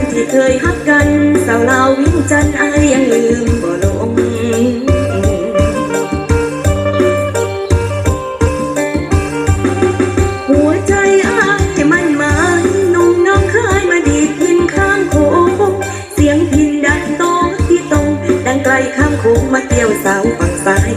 นที่เคยฮักกัน สาวลาววิ่งจันอายยังลืมบ่ลงหัวใจอายมันหมายนุ่มน้องเคยมาดีดยินข้างโคงเสียงพินดังโตที่ตรงดังไกลข้างโคงมาเกี่ยวสาวฝั่งซ้าย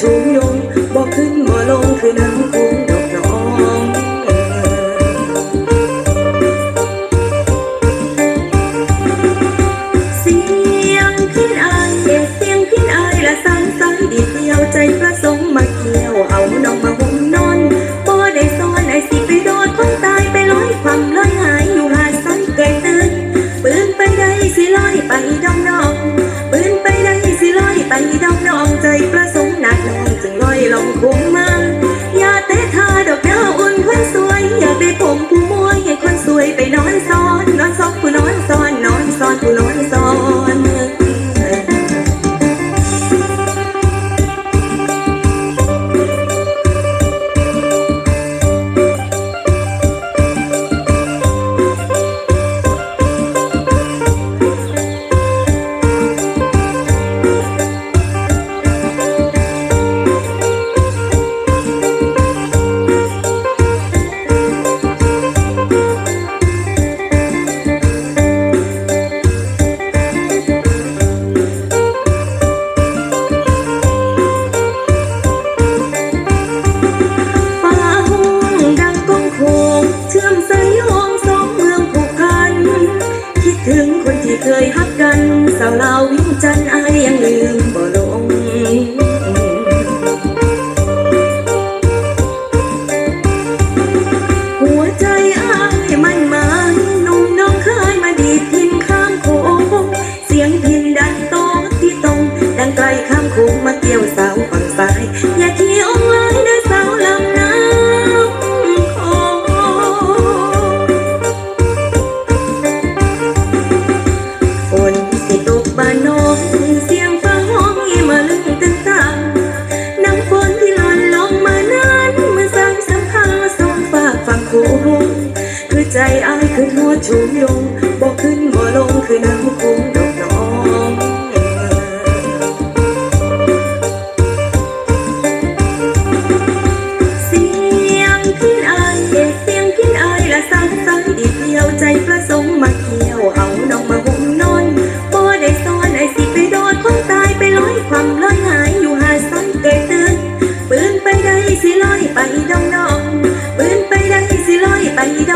คือโนดชู ใจอ้ายขึ้นหัวจุ่มลงบอกขึ้นบ่ลงคือน้ำคุ้มดอกน้องเสียงขึ้นอายเสียงขึ้นอายละสักสัดเดียวใจปะสงค์มาเที่ยวเอาน้องมาห่มนอนบ่ได้ซ่อนไอ้สิไปโดนคนตายไปลอยความลอยหายอยู่หาซ้อนเกยตื่นปืนไปได้สิลอยไปดองดองปืนไปได้สิลอยไปดอง